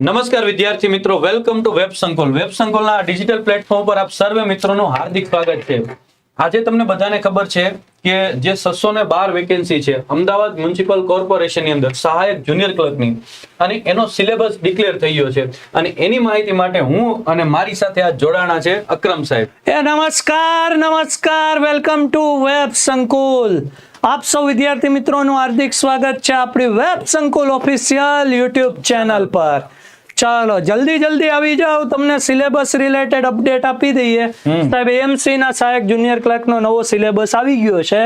નમસ્કાર વિદ્યાર્થી મિત્રો welcome to web Sankul web સંકુલના digital platform પર આપ સર્વે મિત્રોનું હાર્દિક સ્વાગત છે. આજે તમને બધાને ખબર છે કે જે છસો ને બાર વેકેન્સી છે, અમદાવાદ મ્યુનિસિપલ કોર્પોરેશનની અંદર સહાયક જુનિયર ક્લર્કની અને એનો સિલેબસ ડિક્લેર થઈ ગયો છે. અને એની માહિતી માટે હું અને મારી સાથે આ જોડાણા છે અક્રમ સાહેબ. એ નમસ્કાર નમસ્કાર વેલકમ ટુ વેબ સંકુલ આપ સૌ વિદ્યાર્થી મિત્રોનું હાર્દિક સ્વાગત છે આપણી વેબ સંકુલ ઓફિશિયલ યુટ્યુબ ચેનલ પર. ચાલો જલ્દી જલ્દી આવી જાઓ. તમને સિલેબસ રિલેટેડ અપડેટ આપી દઈએ. સાહેબ એમસી ના સહાયક જુનિયર ક્લાર્ક નો નવો સિલેબસ આવી ગયો છે.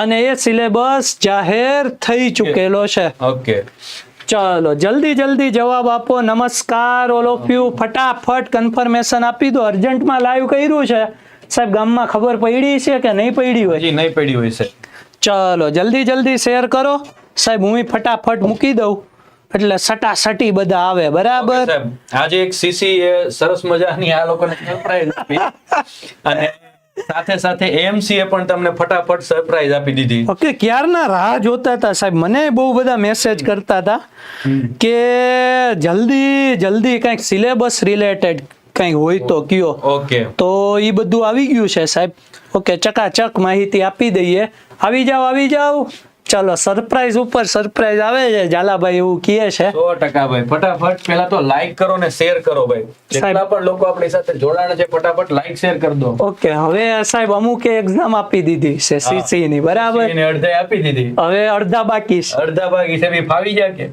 અને એ સિલેબસ જાહેર થઈ ચૂકેલો છે. ઓકે. ચાલો જલ્દી જલ્દી જવાબ આપો. નમસ્કાર ઓલ ઓફ યુ ફટાફટ કન્ફર્મેશન આપી દો. અર્જન્ટમાં લાઈવ કર્યું છે. સાહેબ ગામમાં ખબર પડી છે કે નહીં પડી હોય? નહીં પડી હોય છે ચાલો જલ્દી જલ્દી શેર કરો. સાહેબ હું ફટાફટ મૂકી દઉં. એટલે સટા સટી બધા આવે બરાબર? આજે એક સીસી એ સરસ મજાની આ લોકોને સરપ્રાઈઝ આપી. અને સાથે સાથે એએમસી એ પણ તમને ફટાફટ સરપ્રાઈઝ આપી દીધી. ઓકે ક્યારના રાહ જોતા હતા સાહેબ? મને બહુ બધા મેસેજ કરતા હતા કે જલ્દી જલ્દી કંઈક સિલેબસ રિલેટેડ કંઈક હોય તો કયો. ઓકે. તો એ બધું આવી ગયું છે સાહેબ. ઓકે ચકાચક માહિતી આપી દઈએ. આવી જાઓ આવી જાઓ. ચાલો સરપ્રાઈઝ ઉપર સરપ્રાઈઝ આવે છે. ઝાલાભાઈ એવું કહે છે. સો ટકા ભાઈ ફટાફટ. પેલા તો લાઈક કરો ને શેર કરો ભાઈ. જેટલા પણ લોકો આપણી સાથે જોડાણા છે ફટાફટ લાઈક શેર કરી દો. ઓકે હવે સાહેબ અમુકે એક્ઝામ આપી દીધી છે સીસી ની બરાબર? એને અડધા આપી દીધી. હવે અડધા બાકી છે. અડધા બાકી છે ભી ફાવી જાય કે?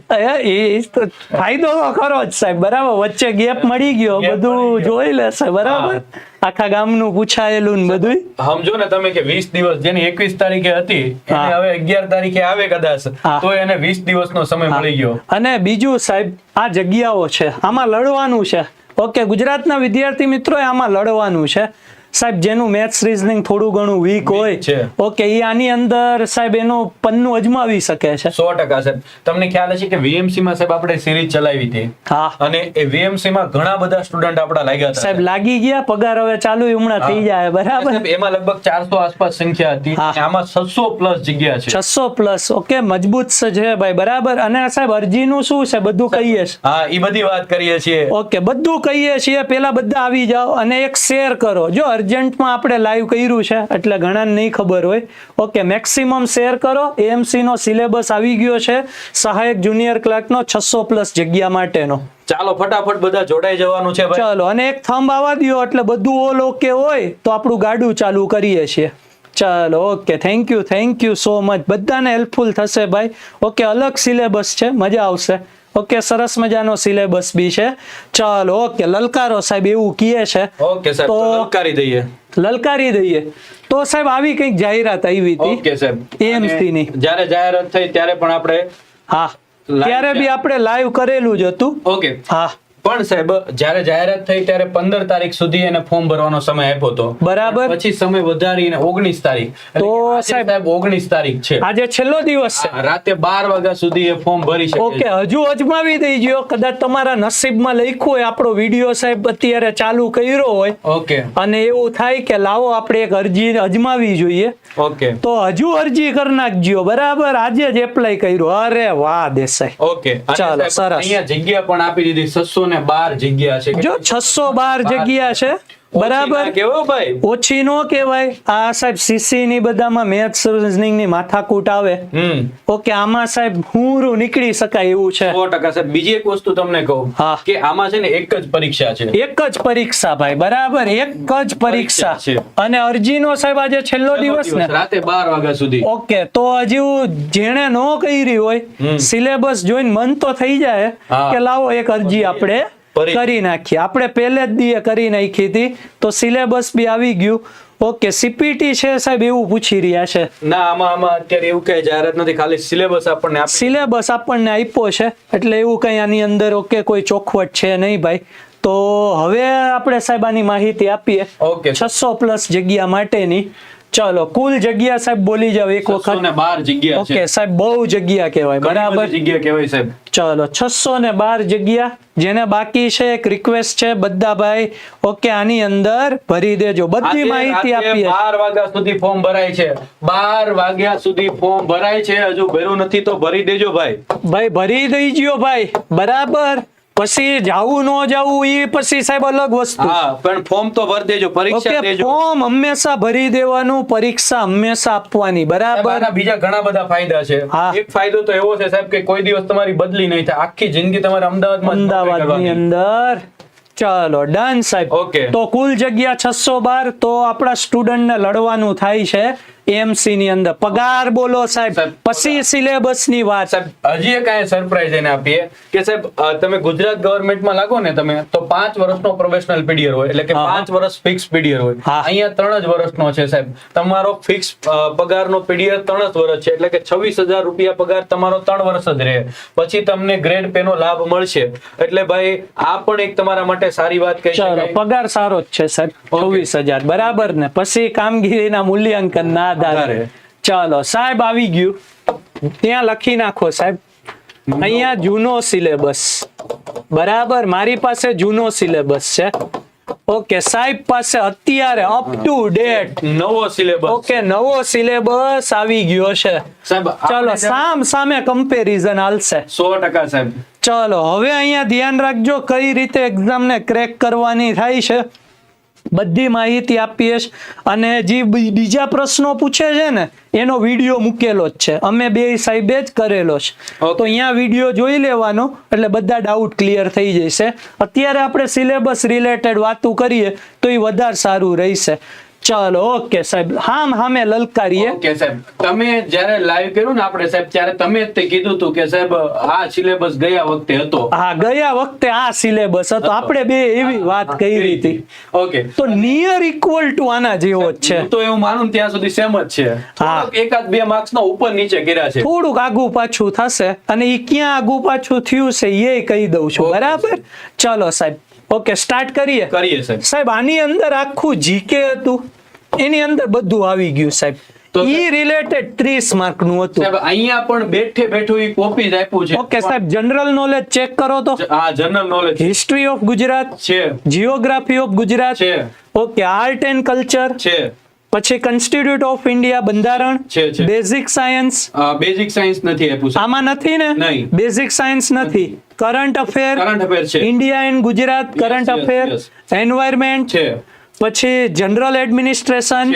એ તો ફાયદો તો ખરો જ સાહેબ બરાબર? વચ્ચે ગેપ મળી ગયો બધું જોઈ લેશે બરાબર? આખા ગામનું પૂછાયેલું ને બધું સમજો ને તમે કે 20 દિવસ જેની 21 તારીખે હતી એને હવે 11 તારીખે આવે કદાચ તો એને 20 દિવસનો સમય મળી ગયો. અને બીજું સાહેબ આ જગ્યાઓ છે આમાં લડવાનું છે. ઓકે ગુજરાતના વિદ્યાર્થી મિત્રો આમાં લડવાનું છે. સાહેબ જેનું મેથ્સ રીઝનિંગ થોડું ઘણું વીક હોય છે. ઓકે એ આની અંદર સાહેબ એનું પન્નું અજમાવી શકે છે. સો ટકા સાહેબ. તમને ખ્યાલ હશે કે વીએમસી માં સાહેબ આપણે સિરીઝ ચલાવી હતી. હા. અને એ વીએમસી માં ઘણા બધા સ્ટુડન્ટ આપણા લાગ્યા હતા. સાહેબ લાગી ગયા પગાર હવે ચાલુ હમણાં થઈ જાય બરાબર? એમાં લગભગ ચારસો આસપાસ સંખ્યા હતી. આમાં છસો પ્લસ જગ્યા છે. છસો પ્લસ ઓકે મજબૂત છે ભાઈ બરાબર? અને સાહેબ અરજીનું શું છે? બધું કહીએ છીએ હા એ બધી વાત કરીએ છીએ. ઓકે બધું કહીએ છીએ પેલા બધા આવી જાઓ અને એક શેર કરો. જો અર્જન્ટમાં આપણે લાઈવ કર્યું છે એટલે ઘણાને નહીં ખબર હોય. ઓકે મેક્સિમમ શેર કરો. એએમસીનો સિલેબસ આવી ગયો છે. સહાયક જુનિયર ક્લાર્કનો છસો પ્લસ જગ્યા માટેનો. ચાલો ફટાફટ બધા જોડાઈ જવાનું છે ચાલો અને એક થંબ આવવા દો એટલે બધું ઓલ ઓકે હોય તો આપણું ગાડું ચાલુ કરીએ છીએ. ચાલો okay thank you thank you so much બધાને હેલ્પફુલ થશે ભાઈ. ઓકે અલગ સિલેબસ છે મજા આવશે. ઓકે સરસ મજાનો સિલેબસ બી છે. ચાલો ઓકે લલકારો સાહેબ એવું કહે છે. ઓકે સાહેબ તો- લલકારી દઈએ. લલકારી દઈએ. તો સાહેબ આવી કંઈક જાહેરાત આવી હતી. ઓકે સાહેબ. AMC ની. જ્યારે જાહેરાત થઈ ત્યારે પણ આપણે હા. ત્યારે બી આપણે લાઈવ કરેલું જ હતું. ઓકે. હા. પણ સાહેબ જ્યારે જાહેરાત થઈ ત્યારે પંદર તારીખ સુધી એને ફોર્મ ભરવાનો સમય આપ્યો હતો. બરાબર. પછી સમય વધારીને ઓગણીસ તારીખ. તો સાહેબ- ઓગણીસ તારીખ છે. આજે છેલ્લો દિવસ છે. રાતે બાર વાગ્યા સુધી એ ફોર્મ ભરી શકે ઓકે હજુ અજમાવી દેજો. કદાચ તમારા નસીબમાં લખ્યું હોય આપણો વીડિયો સાહેબ અત્યારે ચાલુ કર્યો હોય. ઓકે. અને એવું થાય કે લાવો આપણે એક અરજી અજમાવી જોઈએ. ઓકે. તો હજુ અરજી કરી નાખજો. બરાબર આજે જ એપ્લાય કર્યો. અરે વાહ દેસાઈ. ઓકે. ચાલો, સરસ. અહીંયા જગ્યા પણ આપી દીધી. છસો બાર જગ્યા છે. જો છસો બાર જગ્યા છે. બરાબર. કેવો ભાઈ. ઓછી નો કહેવાય. આ સાહેબ સીસી ની બધામાં મેથ્સ રીઝનિંગની માથાકૂટ આવે. ઓકે આમાં સાહેબ હુંરું નીકળી શકાય એવું છે. 100% સાહેબ બીજી એક વસ્તુ તમને કહું કે આમાં છે ને એક જ પરીક્ષા છે. એક જ પરીક્ષા ભાઈ બરાબર. એક જ પરીક્ષા છે. અને અરજીનો સાહેબ આજે છેલ્લો દિવસ ને. રાતે બાર વાગ્યા સુધી. ઓકે તો હજી જેણે નો કરી હોય સિલેબસ જોઈને મન તો થઈ જાય કે લાવો એક અરજી આપણે કરી. નાખી. આપણે પહેલે જ દીએ કરી નાખી હતી તો સિલેબસ બી આવી ગયું. ઓકે સીપીટી છે સાહેબ એવું પૂછી રહ્યા છે. ના આમાં આમાં અત્યારે એવું કઈ જાહેરાત નથી ખાલી સિલેબસ આપણને સિલેબસ આપણને આપ્યો છે એટલે એવું કઈ આની અંદર ઓકે કોઈ ચોખવટ છે નહીં ભાઈ. તો હવે આપણે સાહેબ આની માહિતી આપીએ. ઓકે. છસો પ્લસ જગ્યા માટેની. ચલો કુલ જગ્યા સાહેબ બોલી જાવ એક વખત. બાર જગ્યા ઓકે સાહેબ બહુ જગ્યા કહેવાય બરાબર? જગ્યા કહેવાય સાહેબ. ચલો છસો ને બાર જગ્યા જેને બાકી છે એક રિક્વેસ્ટ છે બધા ભાઈ ઓકે આની અંદર ભરી દેજો બધી માહિતી આપીએ. બાર વાગ્યા સુધી ફોર્મ ભરાય છે. બાર વાગ્યા સુધી ફોર્મ ભરાય છે. હજુ ભર્યું નથી તો ભરી દેજો ભાઈ. ભાઈ ભરી દઈજો ભાઈ બરાબર? પછી જાવું ન જાવું એ પછી સાહેબ અલગ વસ્તુ. પણ ફોર્મ તો ભરી દેજો પરીક્ષા દેજો. ફોર્મ હંમેશા ભરી દેવાનું પરીક્ષા હંમેશા આપવાની બરાબર? બીજા ઘણા બધા ફાયદા છે. એક ફાયદો તો એવો છે સાહેબ કે કોઈ દિવસ તમારી બદલી નહીં થાય. આખી જિંદગી તમારે અમદાવાદમાં અમદાવાદની અંદર. ચાલો ડન સાહેબ. ઓકે. તો કુલ જગ્યા છસો બાર તો આપણા સ્ટુડન્ટ ને લડવાનું થાય છે. એમસી ની અંદર. પગાર બોલો સાહેબ. પછી સિલેબસની વાત. સાહેબ હજી એક અહીંયા સરપ્રાઈઝ એને આપીએ કે સાહેબ તમે ગુજરાત ગવર્મેન્ટમાં લાગો ને તમે તો પાંચ વર્ષનો પ્રોફેશનલ પીડીયર હોય એટલે કે પાંચ વર્ષ ફિક્સ પીડીયર હોય. અહીંયા ત્રણ જ વર્ષનો છે સાહેબ. તમારો ફિક્સ પગારનો પીરિયડ ત્રણ જ વર્ષ છે એટલે કે છવ્વીસ હજાર રૂપિયા પગાર તમારો ત્રણ વર્ષ જ રહે. પછી તમને ગ્રેડ પે નો લાભ મળશે. એટલે ભાઈ આ પણ એક તમારા માટે સારી વાત કહી શકાય. પગાર સારો જ છે સાહેબ. ચોવીસ હજાર. બરાબર ને? પછી કામગીરીના મૂલ્યાંકન ના આધારે ચલો સાહેબ આવી ગયું. ત્યાં લખી નાખો સાહેબ. અહીંયા જૂનો સિલેબસ. બરાબર? મારી પાસે જૂનો સિલેબસ છે. ઓકે સાહેબ પાસે અત્યારે અપ ટુ ડેટ નવો સિલેબસ. ઓકે નવો સિલેબસ આવી ગયો છે. સાહેબ ચાલો સામ સામે કમ્પેરિઝન હાલશે. સો ટકા સાહેબ. ચાલો હવે અહીંયા ધ્યાન રાખજો કઈ રીતે એક્ઝામને ક્રેક કરવાની થાય છે. બધી માહિતી આપીએ અને જે બીજા પ્રશ્નો પૂછે છે ને એનો વીડિયો મૂકેલો જ છે. અમે બે સાહેબે જ કરેલો છે. તો અહીંયા વીડિયો જોઈ લેવાનો એટલે બધા ડાઉટ ક્લિયર થઈ જશે. અત્યારે આપણે સિલેબસ રિલેટેડ વાતું કરીએ તો એ વધારે સારું રહેશે. ચાલો ઓકે સાહેબ. હામ હામે લલકારીએ. ઓકે સાહેબ. તમે જ્યારે લાઈવ કર્યું ને આપણે સાહેબ ત્યારે તમે જ તે કીધું હતું કે સાહેબ આ સિલેબસ ગયા વખતે હતો. હા ગયા વખતે આ સિલેબસ હતો. આપણે બે એવી વાત કરી હતી. ઓકે. તો નિયર ઇક્વલ ટુ આના જેવો જ છે. તો એવું માનું ત્યાં સુધી સેમ જ છે. હા. એકાદ બે માર્ક્સ ના ઉપર નીચે કર્યા છે. થોડુંક આગુ પાછું થશે. અને એ ક્યાં આગુ પાછું થયું છે એ કહી દઉં છું. બરાબર? ચાલો સાહેબ. ઓકે સ્ટાર્ટ કરીએ. કરીએ સાહેબ. સાહેબ આની અંદર આખું જીકે હતું. એની અંદર બધું આવી ગયું સાહેબ. તો ઈ રિલેટેડ 30 માર્કનું હતું. સાહેબ અહીંયા પણ બેઠે બેઠું એ કોપી જ આપ્યું છે. ઓકે સાહેબ જનરલ નોલેજ ચેક કરો તો. હા general knowledge history of Gujarat છે. જીઓગ્રાફી ઓફ ગુજરાત છે. ઓકે આર્ટ એન્ડ કલ્ચર છે. પછી કોન્સ્ટિટ્યુટ ઓફ ઇન્ડિયા બંધારણ. બેઝિક સાયન્સ બેઝિક સાયન્સ નથી આપ્યું આમાં નથી ને? બેઝિક સાયન્સ નથી. કરંટ અફેર કરંટ અફેર છે. India and Gujarat current affair environment છે. પછી જનરલ એડમિનિસ્ટ્રેશન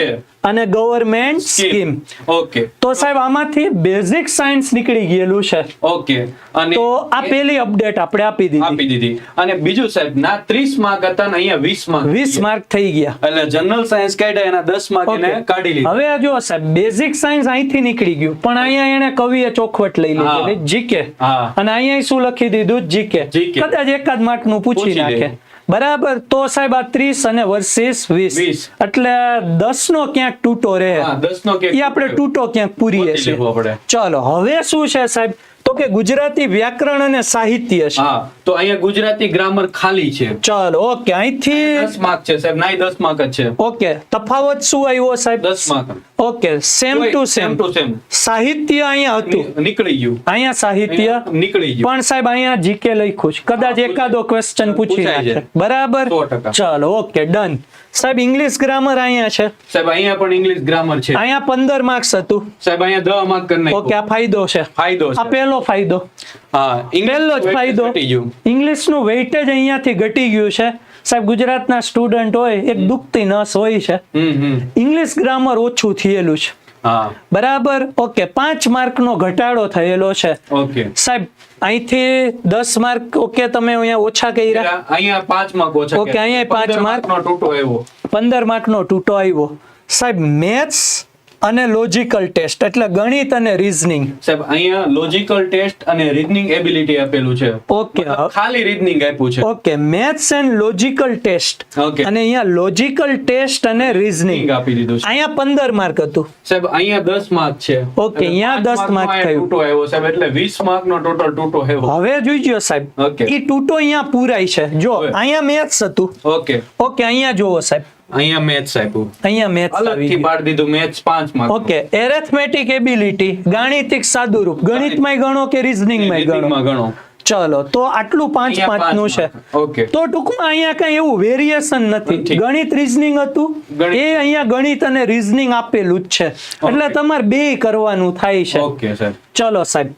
અને ગવર્મેન્ટ સ્કીમ ઓકે તો સાહેબ આમાંથી બેઝિક સાયન્સ નીકળી ગયેલું છે. ઓકે અને તો આ પહેલી અપડેટ આપણે આપી દીધી. આપી દીધી. અને બીજું સાહેબ ના 30 માર્ક હતા ને અહીંયા 20 માર્ક 20 માર્ક થઈ ગયા. એટલે જનરલ સાયન્સ કાઢ્યા એના 10 માર્ક એને કાઢી લીધા. હવે જો સાહેબ બેઝિક સાયન્સ અહીંથી નીકળી ગયું. પણ અહીંયા એને કવિએ ચોખવટ લઈ. લીધી. જીકે. અને અહીંયા શું લખી દીધું? જીકે. કદાચ એકાદ માર્કનું પૂછી નાખે. બરાબર? તો સાહેબ આ ત્રીસ અને વર્સિસ વીસ. એટલે દસ નો ક્યાંક તૂટો રહે. હા 10 નો એ આપણે તૂટો. ક્યાંક પૂરીએ છીએ. ચલો હવે શું છે સાહેબ? તો કે ગુજરાતી વ્યાકરણ અને સાહિત્ય છે. હા તો અહીંયા ગુજરાતી ગ્રામર ખાલી છે. ચલો ઓકે અહીંથી 10 માર્ક છે સાહેબ નાઈ 10 માર્ક જ છે. ઓકે તફાવત શું આવ્યો સાહેબ? 10 mark. Okay same to same to same સાહિત્ય અહીંયા હતું. નીકળી ગયું. અહીંયા સાહિત્ય. નીકળી ગયું. પણ સાહેબ અહીંયા જીકે લખ્યું છે. કદાચ એકાદો ક્વેશ્ચન પૂછી નાખે. બરાબર? 100%. ચાલો ઓકે ડન સાહેબ ઇંગ્લિશ ગ્રામર અહીંયા છે. સાહેબ અહીંયા પણ ઇંગ્લિશ ગ્રામર છે. અહીંયા પંદર માર્ક્સ હતું. સાહેબ અહીંયા 10 માર્ક કરી ઓકે આ ફાયદો છે. ફાયદો આ છે પહેલો ફાયદો? પહેલો જ ફાયદો ઘટી ગયું. ઇંગ્લિશનું વેઇટેજ અહીંયાથી ઘટી ગયું છે. સાહેબ ગુજરાતના સ્ટુડન્ટ હોય એક દુખતી નસ હોય છે. ઇંગ્લિશ ગ્રામર ઓછું થયેલું છે. બરાબર? ઓકે પાંચ માર્કનો ઘટાડો થયેલો છે. ઓકે. સાહેબ અહીંથી દસ માર્ક ઓકે તમે અહીંયા ઓછા કર્યા? અહીંયા પાંચ માર્ક ઓછા ઓકે, અહીંયા પાંચ નો તૂટો આવ્યો. પંદર માર્કનો તૂટો આવ્યો. સાહેબ મેથ્સ અને લોજિકલ ટેસ્ટ એટલે ગણિત અને રીઝનિંગ સાહેબ અહીંયા લોજિકલ ટેસ્ટ અને રીઝનિંગ એબિલિટી આપેલું છે. ઓકે ખાલી રીઝનિંગ આપ્યું છે. Okay maths and logical test okay. અને અહીંયા લોજિકલ ટેસ્ટ અને રીઝનિંગ આપી દીધું છે. અહીંયા પંદર માર્ક હતું. સાહેબ અહીંયા દસ માર્ક છે. ઓકે અહીંયા દસ 10 mark નો mark અહીંયા થયું. ટૂટો આવ્યો સાહેબ એટલે વીસ માર્ક નો ટોટલ ટૂટો આવ્યો. હવે જોઈજો સાહેબ. ઓકે. ઈ ટૂટો અહીંયા પૂરાય છે. જો અહીંયા મેથ્સ હતું. ઓકે. ઓકે અહીંયા જુઓ સાહેબ. અહીંયા મેથ્સ આપ્યું. અહીંયા મેથ્સ અલગથી પાડી દીધું મેથ્સ પાંચ માર્ક ઓકે એરેથમેટિક એબિલિટી ગાણિતિક સાદુરૂપ. ગણિતમાં ગણો કે રીઝનિંગમાં ગણો? ગણો. ચલો તો આટલું પાંચ પાંચનું છે. તો ટૂંકમાં અહીંયા કઈ એવું વેરિએશન નથી. ગણિત રીઝનિંગ હતું. એ અહીંયા ગણિત અને રીઝનિંગ આપેલું જ છે. એટલે તમારે બે કરવાનું થાય છે. ઓકે સર ચલો સાહેબ.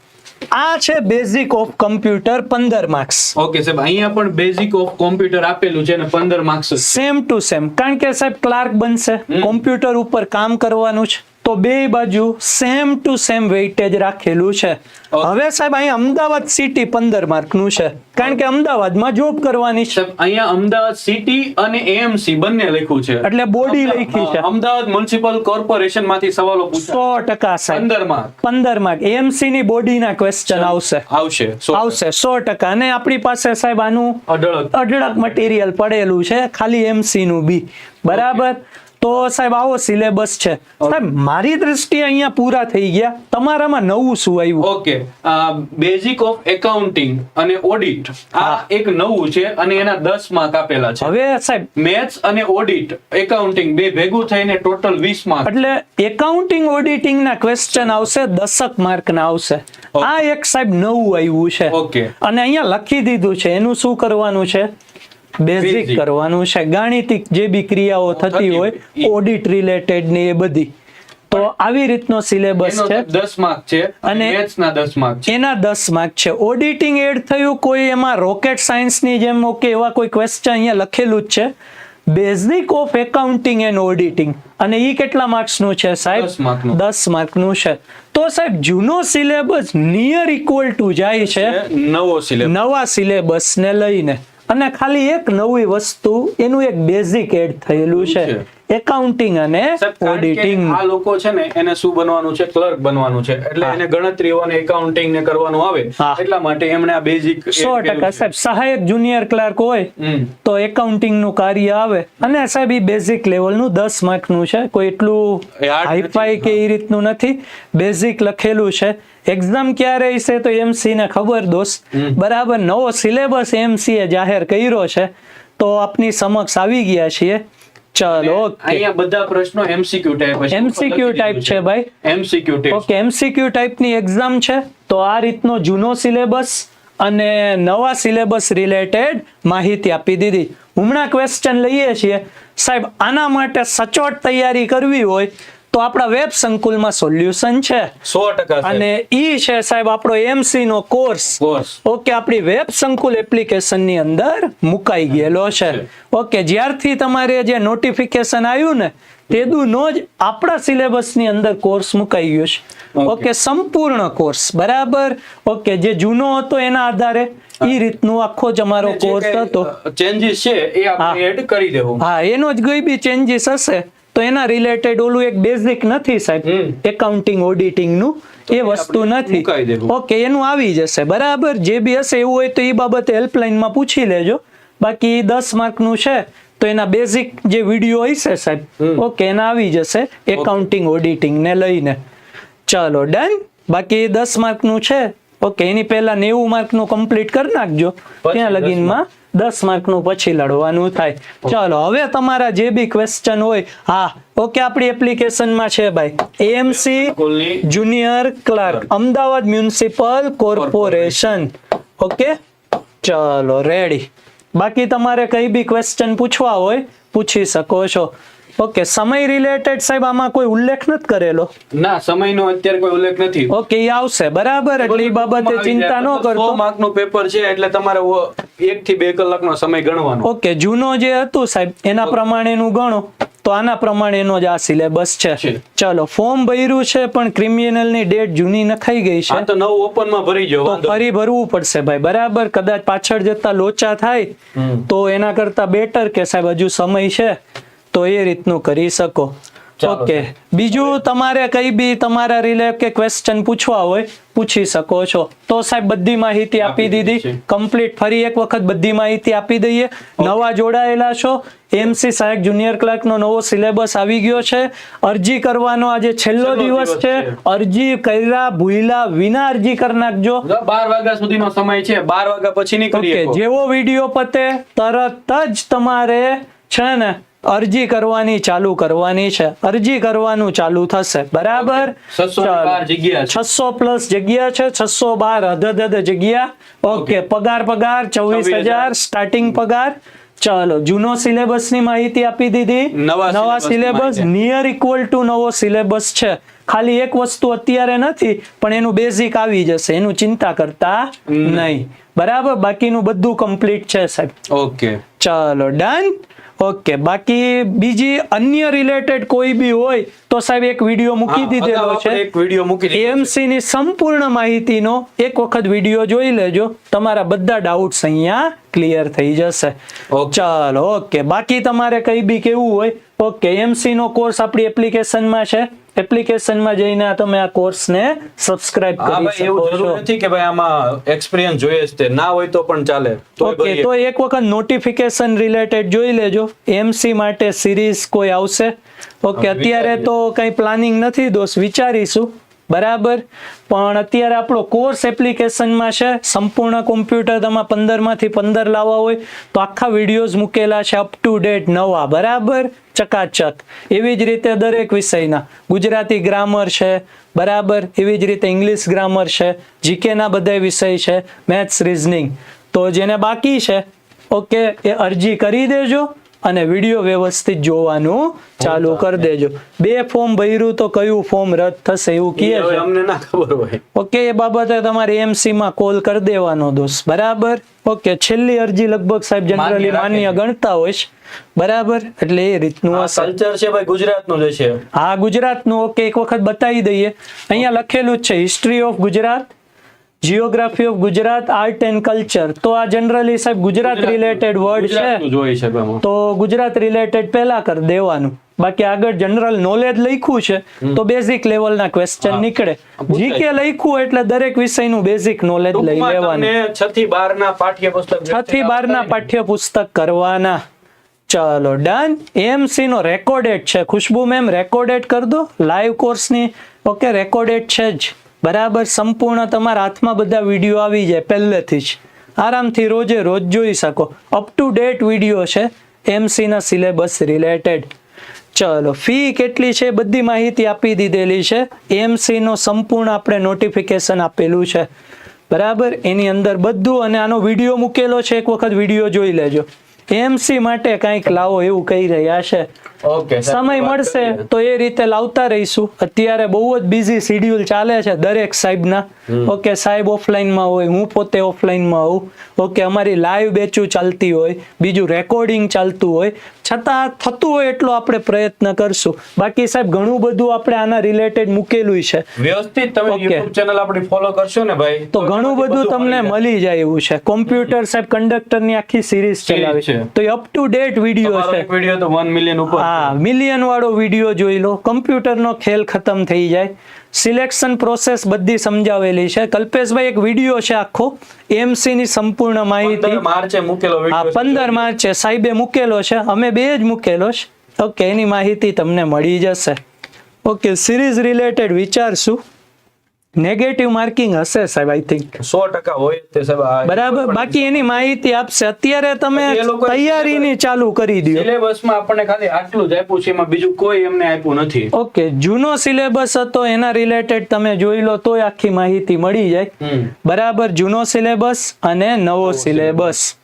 આ છે બેઝિક ઓફ કમ્પ્યુટર પંદર માર્ક્સ ઓકે સાહેબ અહીંયા પણ બેઝિક ઓફ કોમ્પ્યુટર આપેલું છે અને પંદર માર્ક્સ સેમ ટુ સેમ કારણ કે સાહેબ ક્લાર્ક બનશે. કોમ્પ્યુટર ઉપર કામ કરવાનું છે. તો બે બાજુ સેમ ટુ સેમ વેઇટેજ રાખેલું છે. હવે સાહેબ અહીંયા અમદાવાદ સિટી પંદર માર્કનું છે. કારણ કે અમદાવાદમાં જોબ કરવાની છે. અહીંયા અમદાવાદ સિટી અને એએમસી બંને લખ્યું છે. એટલે બોડી લખી છે. અમદાવાદ મ્યુનિસિપલ કોર્પોરેશનમાંથી સવાલો સો ટકા સાહેબ. પંદર માર્ક. પંદર માર્ક. એએમસી ની બોડીના ક્વેશ્ચન આવશે. આવશે આવશે સો ટકા. અને આપણી પાસે સાહેબ આનું અઢળક. અઢળક મટીરિયલ પડેલું છે ખાલી એમસી નું બી બરાબર? તો સાહેબ આવો સિલેબસ છે. સાહેબ મારી દ્રષ્ટિએ અહીંયા પૂરા થઈ ગયા. તમારામાં નવું શું આવ્યું? ઓકે બેઝિક ઓફ એકાઉન્ટિંગ અને ઓડિટ આ એક નવું છે અને એના દસ માર્ક આપેલા છે. હવે સાહેબ મેથ્સ અને ઓડિટ એકાઉન્ટિંગ બે ભેગું થઈને ટોટલ વીસ માર્ક એટલે એકાઉન્ટિંગ ઓડિટિંગ ના ક્વેશ્ચન આવશે દસક માર્ક ના આવશે. આ એક સાહેબ નવું આવ્યું છે. ઓકે અને અહીંયા લખી દીધું છે. એનું શું કરવાનું છે? બેઝિક કરવાનું છે. ગાણિતિક જે બી ક્રિયાઓ થતી હોય. ઓડિટ રિલેટેડની એ બધી. તો આવી રીતનો સિલેબસ છે. દસ માર્ક છે અને માર્ક છે. એના દસ માર્ક છે. ઓડિટિંગ એડ થયું કોઈ એમાં રોકેટ સાયન્સની જેમ ઓકે એવા કોઈ ક્વેશ્ચન અહીંયા લખેલું જ છે. Basic of accounting and auditing અને એ કેટલા માર્ક્સનું છે સાહેબ? દસ માર્કનું. નું. છે. તો સાહેબ જૂનો સિલેબસ નિયર ઇક્વલ ટુ જાય છે. નવો સિલેબસ નવા સિલેબસ ને લઈને. અને ખાલી એક નવી વસ્તુ એનું એક બેઝિક એડ થયેલું છે. એકાઉન્ટિંગ અને ઓડિટિંગ આ લોકો છે ને એને શું બનવાનું છે? ક્લર્ક બનવાનું છે. એટલે એને ગણતરીઓ અને એકાઉન્ટિંગ ને કરવાનું આવે. એટલા માટે એમણે આ બેઝિક 100% સાહેબ સહાયક જુનિયર ક્લાર્ક હોય તો એકાઉન્ટિંગનું કાર્ય આવે. અને સાહેબ એ બેઝિક લેવલનું 10 માર્કનું છે. કોઈ એટલું હાઈફાઈ. કે એ રીતનું નથી. બેઝિક લખેલું છે. એક્ઝામ ક્યારે હશે તો એમસી ને ખબર દોસ્ત? બરાબર નવો સિલેબસ એમસી એ જાહેર કર્યો છે. તો આપની સમક્ષ આવી ગયા છીએ. ચલો અહીંયા બધા પ્રશ્નો એમસીક્યુ ટાઈપ છે MCQ type છે. ભાઈ. એમસીક્યુ ટાઈપ ઓકે એમસીક્યુ ટાઈપની એક્ઝામ છે. તો આ રીતનો જૂનો સિલેબસ અને નવા સિલેબસ રિલેટેડ માહિતી આપી દીધી. હમણાં ક્વેશ્ચન લઈએ છીએ. સાહેબ આના માટે સચોટ તૈયારી કરવી હોય તો આપણા વેબ સંકુલમાં સોલ્યુશન છે. સો ટકા અને ઈ છે સાહેબ આપણો એમસી નો કોર્સ. ઓકે આપણી વેબ સંકુલ એપ્લિકેશનની અંદર મુકાઈ ગયેલો છે. ઓકે જ્યારથી તમારે જે નોટિફિકેશન આવ્યું ને તેદુનો જ આપણા સિલેબસની અંદર કોર્સ મુકાઈ ગયો છે. ઓકે. સંપૂર્ણ કોર્સ બરાબર? ઓકે જે જૂનો હતો એના આધારે ઈ રીતનું આખો જ અમારો કોર્સ હતો. ચેન્જીસ છે એ આપણે એડ કરી દેવું. હા એનો જ કોઈ બી ચેન્જીસ હશે. તો એના રિલેટેડ ઓલું એક બેઝિક નથી સાહેબ. એકાઉન્ટિંગ ઓડિટિંગનું એ વસ્તુ નથી. ઓકે એનું આવી જશે. બરાબર? જે બી હશે એવું હોય તો એ બાબતે હેલ્પલાઇનમાં પૂછી લેજો. બાકી દસ માર્કનું છે તો એના બેઝિક જે વીડિયો હશે સાહેબ ઓકે એના આવી જશે. એકાઉન્ટિંગ ઓડિટિંગ ને લઈને. ચાલો ડન બાકી દસ માર્કનું છે ઓકે એની પહેલા નેવું માર્કનું કમ્પ્લીટ કરી નાખજો. ત્યાં લગીનમાં દસ માર્કનું પછી લડવાનું થાય. ચાલો હવે તમારા જે બી ક્વેશ્ચન હોય હા ઓકે આપણી એપ્લિકેશનમાં છે ભાઈ. AMC junior clerk Ahmedabad municipal corporation okay ચાલો રેડી બાકી તમારે કઈ બી ક્વેશ્ચન પૂછવા હોય પૂછી શકો છો. ઓકે સમય રિલેટેડ સાહેબ આમાં કોઈ ઉલ્લેખ નથી કરેલો? ના સમયનો અત્યારે કોઈ ઉલ્લેખ નથી. ઓકે એ આવશે. બરાબર એટલે એ બાબતે ચિંતા ન કરતો. માર્કનું પેપર છે એટલે તમારે એક થી બે કલાકનો સમય ગણવાનો. ઓકે જૂનો જે હતું સાહેબ એના પ્રમાણેનું ગણો. તો આના પ્રમાણેનો જ આ સિલેબસ છે. ચલો ફોર્મ ભર્યું છે પણ ક્રિમિનલની ડેટ જૂની નખાઈ ગઈ છે. તો નવ ઓપનમાં ભરી તો ફરી ભરવું પડશે ભાઈ બરાબર? કદાચ પાછળ જતા લોચા થાય તો એના કરતા બેટર કે સાહેબ હજુ સમય છે તો એ રીતનું કરી શકો. ઓકે બીજું તમારે કઈ બી તમારા રિલેટ કે ક્વેશ્ચન પૂછવા હોય પૂછી શકો છો. તો સાહેબ બધી માહિતી આપી દીધી કમ્પ્લીટ ફરી એક વખત બધી માહિતી આપી દઈએ. નવા જોડાયેલા છો. એમસી સહાયક જુનિયર ક્લાર્ક નો નવો સિલેબસ આવી ગયો છે. અરજી કરવાનો આજે છેલ્લો દિવસ છે. અરજી કર્યા ભૂયલા વિના અરજી કરી નાખજો. બાર વાગ્યા સુધીનો સમય છે. બાર વાગ્યા પછી નીકળીએ જેવો વીડિયો પતે તરત જ તમારે છે ને? અરજી કરવાની ચાલુ કરવાની છે. અરજી કરવાનું ચાલુ થશે. બરાબર? છસો પ્લસ જગ્યા છે. છસો બાર અધદ જગ્યા. ઓકે પગાર પગાર ચોવીસ હજાર. સ્ટાર્ટિંગ પગાર. ચાલો. જૂનો સિલેબસની માહિતી આપી દીધી. નવા નવા સિલેબસ નિયર ઇક્વલ ટુ નવો સિલેબસ છે. ખાલી એક વસ્તુ અત્યારે નથી પણ એનું બેઝિક આવી જશે. એનું ચિંતા કરતા નહીં. બરાબર? બાકીનું બધું કમ્પ્લીટ છે સાહેબ. ઓકે ચાલો. ડન ઓકે બાકી બીજી અન્ય રિલેટેડ કોઈ બી હોય તો સાહેબ એક વીડિયો મૂકી દીધેલો છે. એક વીડિયો મૂકી એમસી ની સંપૂર્ણ માહિતીનો એક વખત વીડિયો જોઈ લેજો. તમારા બધા ડાઉટ્સ અહીંયા ક્લિયર થઈ જશે. ચાલો ઓકે. બાકી તમારે કઈ બી કેવું હોય ઓકે. એમસી નો કોર્સ આપણી એપ્લિકેશનમાં છે. એપ્લિકેશનમાં જઈને તમે આ કોર્સને સબસ્ક્રાઇબ કરી શકો છો. જરૂર નથી કે ભાઈ આમાં એક્સપિરિયન્સ જોઈએ છે ના હોય તો પણ ચાલે. ઓકે તો એક વખત નોટિફિકેશન રિલેટેડ જોઈ લેજો. એમસી માટે સિરીઝ કોઈ આવશે? ઓકે અત્યારે તો કંઈ પ્લાનિંગ નથી દોસ્ત. વિચારીશું. બરાબર? પણ અત્યારે આપણો કોર્સ એપ્લિકેશનમાં છે. સંપૂર્ણ કોમ્પ્યુટર તમે પંદરમાંથી પંદર લાવવા હોય તો આખા વિડીયોઝ મૂકેલા છે અપ ટુ ડેટ નવા. બરાબર? ચકાચક. એવી જ રીતે દરેક વિષયના. ગુજરાતી ગ્રામર છે, બરાબર? એવી જ રીતે ઇંગ્લિશ ગ્રામર છે જીકેના બધા વિષય છે મેથ્સ રિઝનિંગ તો જેને બાકી છે, ઓકે, એ અરજી કરી દેજો. અને વીડિયો વ્યવસ્થિત જોવાનું ચાલુ કરી દેજો. બે ફોર્મ ભર્યું તો કયું ફોર્મ રદ થશે એવું કહે છે. અમને ના ખબર હોય. ઓકે એ બાબતે તમારે એમસી માં કોલ કરી દેવાનો દોસ્ત. બરાબર? ઓકે છેલ્લી અરજી લગભગ સાહેબ જનરલી માન્ય. ગણતા હોય છે. બરાબર? એટલે એ રીતનું આ કલ્ચર છે ભાઈ ગુજરાતનું જ છે હા ગુજરાતનું. ઓકે એક વખત બતાવી દઈએ. અહીંયા લખેલું જ છે history of Gujarat geography of Gujarat art and culture તો આ જનરલી સાહેબ ગુજરાત રિલેટેડ વર્ડ છે. તો ગુજરાત રિલેટેડ પહેલા કરી દેવાનું. બાકી આગળ જનરલ નોલેજ લખ્યું છે તો બેઝિક લેવલના ક્વેશ્ચન. નીકળે. જીકે લખ્યું એટલે દરેક વિષયનું બેઝિક નોલેજ લઈ લેવાનું. તમને છ થી બાર ના પાઠ્યપુસ્તક છ થી બાર ના પાઠ્યપુસ્તક કરવાના. ચલો ડન એમસી નો રેકોર્ડેડ છે. ખુશ્બુ મેમ રેકોર્ડેડ કરી દો. લાઈવ કોર્સની ઓકે રેકોર્ડેડ છે જ. બરાબર સંપૂર્ણ તમારા હાથમાં બધા વીડિયો આવી જાય પહેલેથી જ. આરામથી રોજે રોજ જોઈ શકો. અપ ટુ ડેટ વીડિયો છે એમસીના સિલેબસ રિલેટેડ ચલો, ફી કેટલી છે? બધી માહિતી આપી દીધેલી છે. એમસીનો સંપૂર્ણ આપણે નોટિફિકેશન આપેલું છે. બરાબર? એની અંદર બધું અને આનો વીડિયો મૂકેલો છે. એક વખત વીડિયો જોઈ લેજો. એમસી માટે કંઈક લાવો એવું કહી રહ્યા છે. ઓકે સમય મળશે તો એ રીતે લાવતા રહીશું. અત્યારે બહુ જ બિઝી શિડ્યુલ ચાલે છે દરેક સાહેબના. ઓકે સાહેબ ઓફલાઈનમાં હોય હું પોતે ઓફલાઈનમાં હોઉં. ઓકે અમારી લાઈવ બેચું ચાલતી હોય બીજું રેકોર્ડિંગ ચાલતું હોય. છતાં થતું હોય એટલો આપણે પ્રયત્ન કરશું. બાકી સાહેબ ઘણું બધું આપણે આના રિલેટેડ મૂકેલું છે. વ્યવસ્થિત તમે ઓકે. YouTube ચેનલ આપણી ફોલો કરશો ને ભાઈ તો ઘણું બધું તમને મળી જાય. એવું છે. કોમ્પ્યુટર સાહેબ કંડક્ટરની આખી સિરીઝ ચલાવી છે. તો અપ ટુ ડેટ વીડિયો છે. વીડિયો તો 1 મિલિયન ઉપર હા મિલિયન વાળો વીડિયો જોઈ લો. કમ્પ્યુટરનો ખેલ ખતમ થઈ જાય. સિલેક્શન પ્રોસેસ બધી સમજાવેલી છે. કલ્પેશભાઈ એક વીડિયો છે આખો. એમસી ની સંપૂર્ણ માહિતી. માર્ચે મૂકેલો હા પંદર માર્ચે સાહેબે મૂકેલો છે. અમે બે જ મૂકેલો છે. ઓકે એની માહિતી તમને મળી જશે. ઓકે સિરીઝ રિલેટેડ વિચારશું. નેગેટિવ માર્કિંગ હશે સાહેબ આઈ થિંક સો ટકા હોય તે સાહેબ બરાબર. બાકી એની માહિતી આપશે. અત્યારે તમે તૈયારીની ચાલુ કરી દો. સિલેબસમાં આપણને ખાલી આટલું જ આપ્યું છે એમાં બીજું કોઈ એમને આપ્યું નથી. ઓકે જૂનો સિલેબસ હતો એના રિલેટેડ તમે જોઈ લો તોય આખી માહિતી મળી જાય. બરાબર જૂનો સિલેબસ અને નવો સિલેબસ.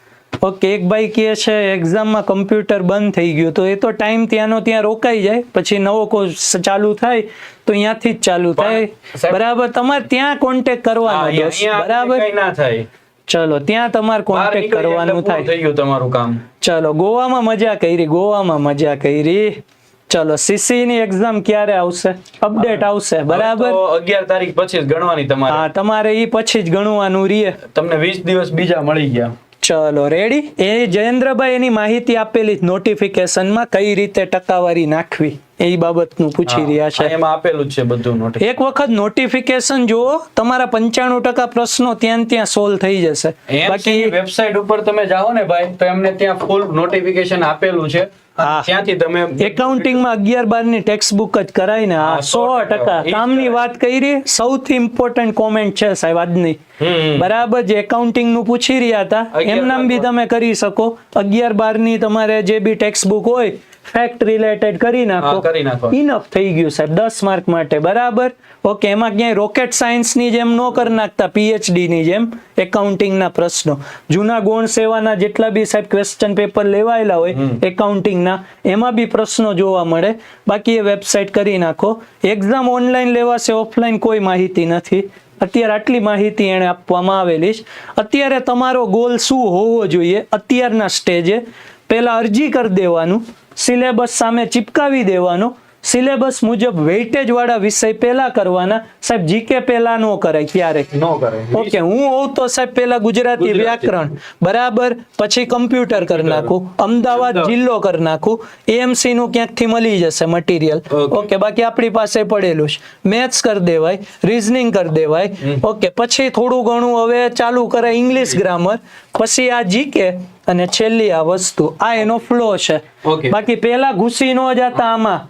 ઓકે એક ભાઈ કહે છે એક્ઝામમાં કમ્પ્યુટર બંધ થઈ ગયું. તો એ તો ટાઈમ ત્યાંનો ત્યાં રોકાઈ જાય. પછી નવો કોર્સ ચાલુ થાય તો અહીંયાથી જ ચાલુ થાય. બરાબર તમારે ત્યાં કોન્ટેક કરવાનો બરાબર? ના થાય. ચલો ત્યાં તમારે જાય કરવાનું થાય. થઈ ગયું તમારું કામ. ચલો ગોવામાં મજા કરી ગોવામાં મજા કરી. ચલો સીસી ની એક્ઝામ ક્યારે આવશે? અપડેટ આવશે બરાબર? અગિયાર તારીખ પછી જ ગણવાની તમારે. હા તમારે ઈ પછી જ ગણવાનું રીએ. તમને વીસ દિવસ બીજા મળી ગયા. ચલો રેડી એ જયેન્દ્રભાઈ એની માહિતી આપેલી નોટિફિકેશનમાં કઈ રીતે ટકાવારી નાખવી? એ બાબતનું પૂછી રહ્યા છે. એમાં આપેલું છે બધું એક વખત નોટિફિકેશન જુઓ તમારા પંચાણું ટકા પ્રશ્નો ત્યાં ત્યાં સોલ્વ થઈ જશે. બાકી વેબસાઇટ ઉપર તમે જાઓ ને ભાઈ તો એમને ત્યાં ફૂલ નોટિફિકેશન આપેલું છે. ત્યાંથી તમે એકાઉન્ટિંગમાં અગિયાર બારની ટેક્સ બુક જ કરાય ને સો ટકા કામની વાત કરી સૌથી ઇમ્પોર્ટન્ટ કોમેન્ટ છે સાહેબ આજની. બરાબર જે એકાઉન્ટિંગનું પૂછી રહ્યા હતા એમ એમનામ બી તમે કરી શકો. અગિયાર બારની તમારે જે બી ટેક્સ્ટ બુક હોય ફેક્ટ રિલેટેડ કરી નાખો. ઇનફ થઈ ગયું સાહેબ. દસ માર્ક માટે બરાબર? ઓકે એમાં ક્યાંય રોકેટ સાયન્સની જેમ ન કરી નાખતા PhD ની જેમ એકાઉન્ટિંગના પ્રશ્નો. જૂના ગૌણ સેવાના જેટલા બી સાહેબ ક્વેશ્ચન પેપર લેવાયેલા હોય એકાઉન્ટિંગના એમાં બી પ્રશ્નો જોવા મળે. બાકી એ વેબસાઇટ કરી નાખો. એક્ઝામ ઓનલાઈન લેવાશે ઓફલાઈન કોઈ માહિતી નથી. અત્યારે આટલી માહિતી એને આપવામાં આવેલી છે. અત્યારે તમારો ગોલ શું હોવો જોઈએ? અત્યારના સ્ટેજે પહેલા અરજી કરી દેવાનું સિલેબસ સામે ચિપકાવી દેવાનો સિલેબસ મુજબ વેઇટેજ વાળા વિષય પહેલા કરવાના. સાહેબ જીકે પહેલા નો કરાય ક્યારે? નો કરે ઓકે હું હોઉં તો સાહેબ પહેલા ગુજરાતી. વ્યાકરણ. બરાબર? પછી કમ્પ્યુટર કરી નાખું અમદાવાદ. જિલ્લો કરી નાખું. એએમસી નું ક્યાંકથી મળી જશે મટીરિયલ ઓકે બાકી આપણી પાસે પડેલું છે. મેથ્સ કરી દેવાય રીઝનિંગ કરી દેવાય. ઓકે પછી થોડું ઘણું હવે ચાલુ કરે ઇંગ્લિશ ગ્રામર પછી આ જીકે અને છેલ્લી આ વસ્તુ આ એનો ફ્લો છે. બાકી પેલા ઘૂસી ન જતા આમાં.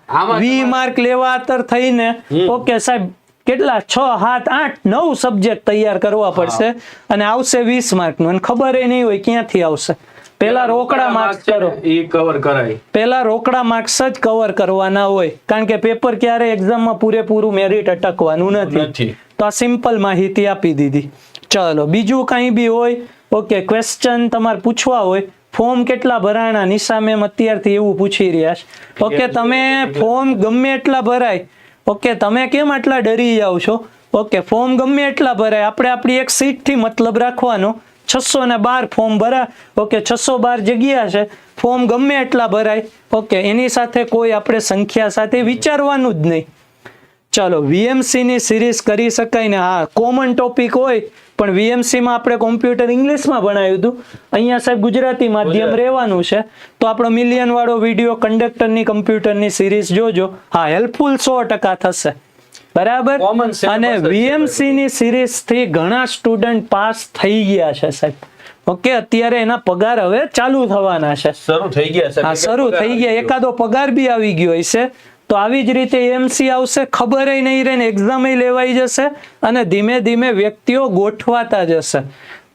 વી માર્ક લેવા અતર થઈને ઓકે સાહેબ કેટલા? છ સાત આઠ નવ સબ્જેક્ટ તૈયાર કરવા પડશે અને આવશે વીસ માર્કનું. અને ખબર નહીં હોય ક્યાંથી આવશે. પેલા રોકડા માર્ક્સ કરો. એ કવર કરાય. પેલા રોકડા માર્ક્સ જ કવર કરવાના હોય. કારણ કે પેપર ક્યારે એક્ઝામમાં પૂરેપૂરું મેરિટ અટકવાનું નથી. તો આ સિમ્પલ માહિતી આપી દીધી. ચલો બીજું કંઈ બી હોય ઓકે ક્વેશ્ચન તમારે પૂછવા હોય. ફોર્મ કેટલા ભરાણા નિશા મેમ અત્યારથી એવું પૂછી રહ્યા છે. ઓકે તમે ફોર્મ ગમે એટલા ભરાય. ઓકે તમે કેમ આટલા ડરી જાઓ છો? ઓકે ફોર્મ ગમે એટલા ભરાય. આપણે આપણી એક સીટથી મતલબ રાખવાનો. છસો ને બાર ફોર્મ ભરા. ઓકે છસો બાર જગ્યા છે. ફોર્મ ગમે એટલા ભરાય. ઓકે એની સાથે કોઈ આપણે સંખ્યા સાથે વિચારવાનું જ નહીં. ચાલો VMC ની સિરીઝ કરી શકાય ને હા કોમન ટોપિક હોય પણ VMC માં આપણે કોમ્પ્યુટર ઇંગ્લિશમાં ભણાવ્યું હતું. અહીંયા સાહેબ ગુજરાતી માધ્યમ રહેવાનું છે. તો આપણો મિલિયન વાળો વીડિયો કંડક્ટરની કમ્પ્યુટરની સિરીઝ જોજો. હા હેલ્પફુલ સો ટકા થશે. બરાબર? અને જ છે ની સિરીઝથી ઘણા સ્ટુડન્ટ પાસ થઈ ગયા છે સાહેબ. ઓકે અત્યારે એના પગાર હવે ચાલુ થવાના છે. શરૂ થઈ ગયા છે. હા શરૂ થઈ ગયા. એકાદો પગાર બી આવી ગયો હશે. તો આવી જ રીતે એમસી આવશે, ખબર નહીં રહે ને એક્ઝામ લેવાઈ જશે અને ધીમે ધીમે વ્યક્તિઓ ગોઠવાતા જશે.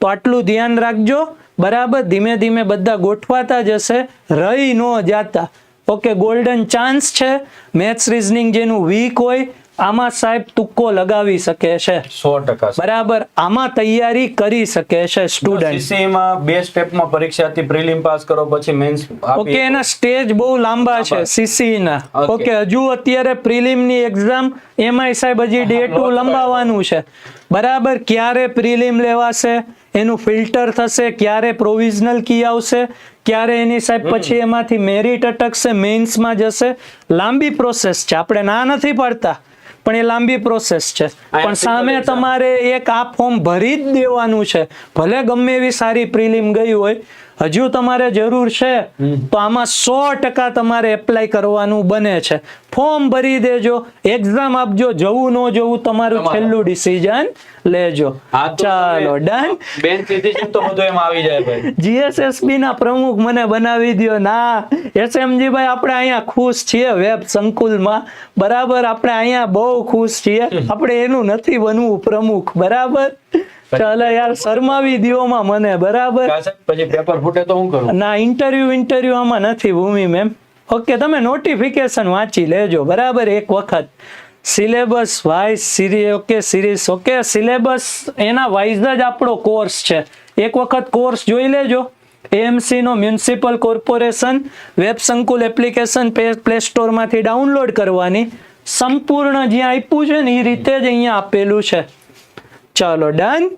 તો આટલું ધ્યાન રાખજો. બરાબર? ધીમે ધીમે બધા ગોઠવાતા જશે. રહી ન જાતા. ઓકે ગોલ્ડન ચાન્સ છે. મેથ્સ રીઝનિંગ જેનું વીક હોય આમાં સાહેબ તુક્કો લગાવી શકે છે. સો ટકા બરાબર આમાં તૈયારી કરી શકે છે સ્ટુડન્ટમાં બે સ્ટેપમાં પરીક્ષા હતી પ્રિલિમ પાસ કરો પછી મેન્સ ઓકે એના સ્ટેજ બહુ લાંબા છે સીસીના સીસી ના ઓકે હજુ અત્યારે પ્રિલિમની એક્ઝામ એમાંય સાહેબ હજી ડે ટુ lot લંબાવવાનું છે. બરાબર ક્યારે પ્રિલિમ લેવાશે એનું ફિલ્ટર થશે ક્યારે પ્રોવિઝનલ કી આવશે ક્યારે એની સાહેબ પછી એમાંથી મેરિટ અટકશે મેઇન્સમાં જશે. લાંબી પ્રોસેસ છે આપણે ના નથી પાડતા. પણ એ લાંબી પ્રોસેસ છે. પણ સામે તમારે એક આ ફોર્મ ભરી જ દેવાનું છે. ભલે ગમે એવી સારી પ્રિલિમ ગઈ હોય હજુ તમારે જરૂર છે તો આમાં સો ટકા તમારે એપ્લાય કરવાનું બને છે. ફોર્મ ભરી દેજો એક્ઝામ આપજો જવું ન જવું તમારું. છેલ્લું ડિસિઝન લેજો. ચાલો ડન બેન લીધી તો બધું એમ આવી જાય ભાઈ. જીએસએસબી ના પ્રમુખ મને બનાવી દ્યો. ના એસએમજી ભાઈ આપણે અહીંયા ખુશ છીએ વેબ સંકુલમાં. બરાબર આપણે અહીંયા બહુ ખુશ છીએ. આપણે એનું નથી બનવું પ્રમુખ. બરાબર? ચાલો યાર શરમાવી દીઓમાં મને બરાબર? પછી પેપર ફૂટે તો હું કરું? ના ઇન્ટરવ્યુ ઇન્ટરવ્યુ આમાં નથી ભૂમિ મેમ. ઓકે તમે નોટિફિકેશન વાંચી લેજો બરાબર? એક વખત. સિલેબસ વાઇઝ સિરી ઓકે સિરીઝ ઓકે સિલેબસ એના વાઇઝ જ આપણો કોર્સ છે. એક વખત કોર્સ જોઈ લેજો. એએમસી નો municipal corporation web Sankul application play સ્ટોરમાંથી download કરવાની. સંપૂર્ણ જ્યાં આપ્યું છે ને એ રીતે જ અહીંયા આપેલું છે. ચાલો ડન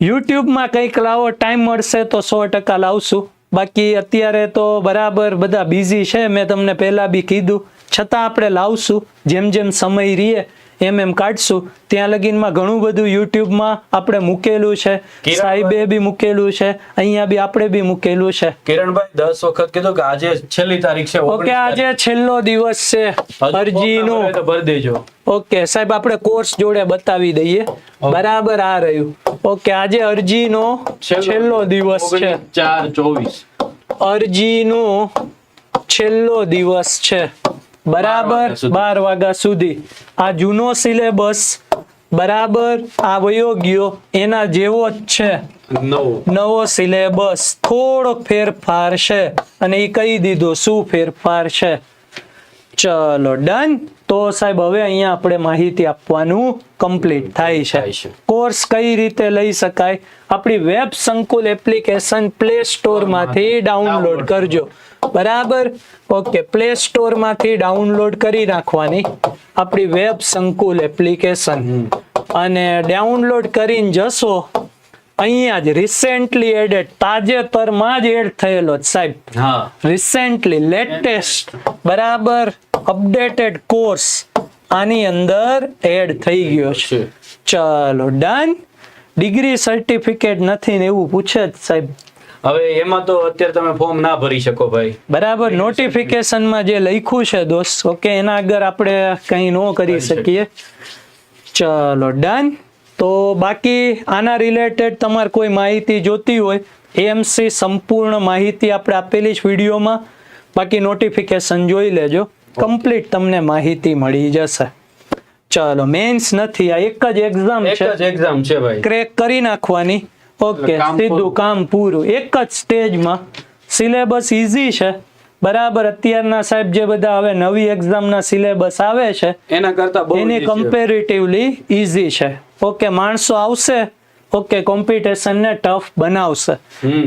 યુટ્યુબમાં કંઈક લાવો ટાઈમ મળશે તો સો ટકા લાવશું. બાકી અત્યારે તો બરાબર બધા બિઝી છે. મેં તમને પહેલાં બી કીધું. છતાં આપણે લાવશું. જેમ જેમ સમય રહીએ એમ એમ કાઢશું. ત્યાં લગીનમાં ઘણું બધું યુટ્યુબમાં આપણે મૂકેલું છે. સાહેબે બી મૂકેલું છે. અહીંયા બી આપણે બી મૂકેલું છે. કિરણભાઈ દસ વખત કીધું કે આજે છેલ્લી તારીખ છે ઓકે આજે છેલ્લો દિવસ છે. અરજીનો. ભરી દેજો. ઓકે સાહેબ આપણે કોર્સ જોડે બતાવી દઈએ. બરાબર આ રહ્યું. ઓકે આજે અરજીનો છેલ્લો દિવસ છે. ચાર ચોવીસ. અરજીનો છેલ્લો દિવસ છે. બરાબર બાર વાગ્યા સુધી. આ જૂનો સિલેબસ બરાબર આ વયો ગયો એના જેવો જ છે. નવો. સિલેબસ થોડોક ફેરફાર છે અને એ કહી દીધો શું ફેરફાર છે. ચલો ડન તો સાહેબ હવે અહીંયા આપણે માહિતી આપવાનું કમ્પ્લીટ થાય છે. છે. કોર્સ કઈ રીતે લઈ શકાય? આપણી વેબ સંકુલ એપ્લિકેશન પ્લે સ્ટોરમાંથી ડાઉનલોડ કરજો. બરાબર? ઓકે પ્લે સ્ટોરમાંથી ડાઉનલોડ કરી નાખવાની આપણી વેબ સંકુલ એપ્લિકેશન અને ડાઉનલોડ કરીને જશો અહીંયા જ રિસેન્ટલી એડેડ તાજેતરમાં જ એડ થયેલો જ સાહેબ. હા. રિસેન્ટલી લેટેસ્ટ બરાબર? અપડેટેડ કોર્સ આની અંદર એડ થઈ ગયો છે. ચલો ડન ડિગ્રી સર્ટિફિકેટ નથી ને એવું પૂછે જ સાહેબ. હવે એમાં તો અત્યારે તમે ફોર્મ ના ભરી શકો ભાઈ. બરાબર નોટિફિકેશનમાં જે લખ્યું છે દોસ્ત ઓકે એના આગળ આપણે કંઈ ન કરી શકીએ. ચલો ડન તો બાકી આના રિલેટેડ તમારે કોઈ માહિતી જોતી હોય એમસી સંપૂર્ણ માહિતી આપણે આપેલી જ વિડીયોમાં. બાકી નોટિફિકેશન જોઈ લેજો. કમ્પ્લીટ તમને માહિતી મળી જશે. ચલો મેન્સ નથી આ એક જ એક્ઝામ એક છે. જ એક્ઝામ છે ભાઈ. ક્રેક કરી નાખવાની. ઓકે સીધું કામ પૂરું. એક જ સ્ટેજમાં સિલેબસ ઇઝી છે. બરાબર અત્યારના સાહેબ જે બધા હવે નવી એક્ઝામના સિલેબસ આવે છે એના કરતા એની કમ્પેરેટિવલી ઇઝી છે. ઓકે માણસો આવશે ઓકે કોમ્પિટિશનને ટફ બનાવશે.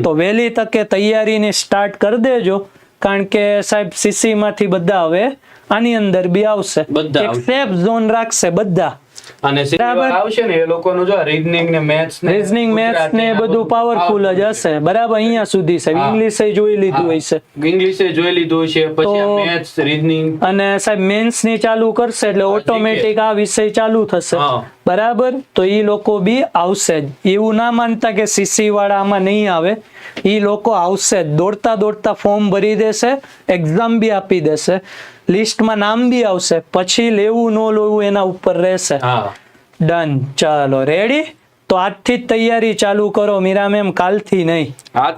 તો વહેલી તકે તૈયારીને સ્ટાર્ટ કરી દેજો કારણ કે સાહેબ સીસી માંથી બધા હવે આની અંદર બી આવશે. એક સેફ ઝોન રાખશે બધા. અને આવશે ને એ લોકોનું જો રીઝનિંગ ને મેથ્સ ને રીઝનિંગ મેથ્સ ને બધું પાવરફુલ જ હશે. બરાબર અહીંયા સુધી છે. ઇંગ્લિશ જોઈ લીધું હશે. ઇંગ્લિશે જોઈ લીધું છે પછી મેથ્સ રીઝનિંગ અને સાહેબ મેન્સની ચાલુ કરશે એટલે ઓટોમેટિક આ વિષય ચાલુ થશે. બરાબર? તો એ લોકો બી આવશે જ. એવું ના માનતા કે સીસી વાળા આમાં નહીં આવે. એ લોકો આવશે જ. દોડતા દોડતા ફોર્મ ભરી દેશે એક્ઝામ બી આપી દેશે. લિસ્ટમાં નામ બી આવશે. પછી લેવું ન લેવું એના ઉપર રહેશે. હા. ડન ચાલો રેડી તો આજથી જ તૈયારી ચાલુ કરો. મીરા મેમ કાલથી નહીં.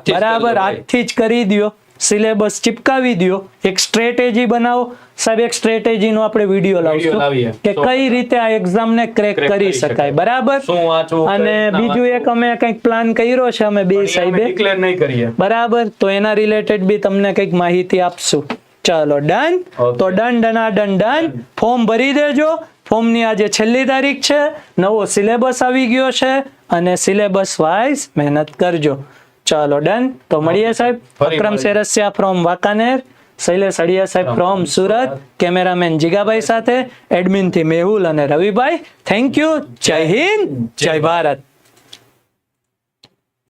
બરાબર? આજથી જ કરી દ્યો. સિલેબસ ચિપકાવી દ્યો. એક સ્ટ્રેટેજી બનાવો. સાહેબ એક સ્ટ્રેટેજી નો આપણે વીડિયો. લાવશું કે કઈ રીતે આ એક્ઝામ ને ક્રેક કરી શકાય. બરાબર? અને બીજું એક અમે કંઈક પ્લાન કર્યો છે અમે બે સાહેબે. બરાબર? તો એના રિલેટેડ બી તમને કંઈક માહિતી આપશું. ચાલો ડન તો ડન ડના ડન ડન ફોર્મ ભરી દેજો. ફોર્મની આજે છેલ્લી તારીખ છે. નવો સિલેબસ આવી ગયો છે. અને સિલેબસ વાઇઝ મહેનત કરજો. ચાલો ડન તો મળીએ સાહેબ. મળીએ. સેરસિયા ફ્રોમ વાંકાનેર. શૈલેષ અડિયા સાહેબ ફ્રોમ સુરત. કેમેરામેન જીગાભાઈ સાથે એડમિનથી મેહુલ અને રવિભાઈ. થેન્ક યુ જય હિન્દ. જય ભારત.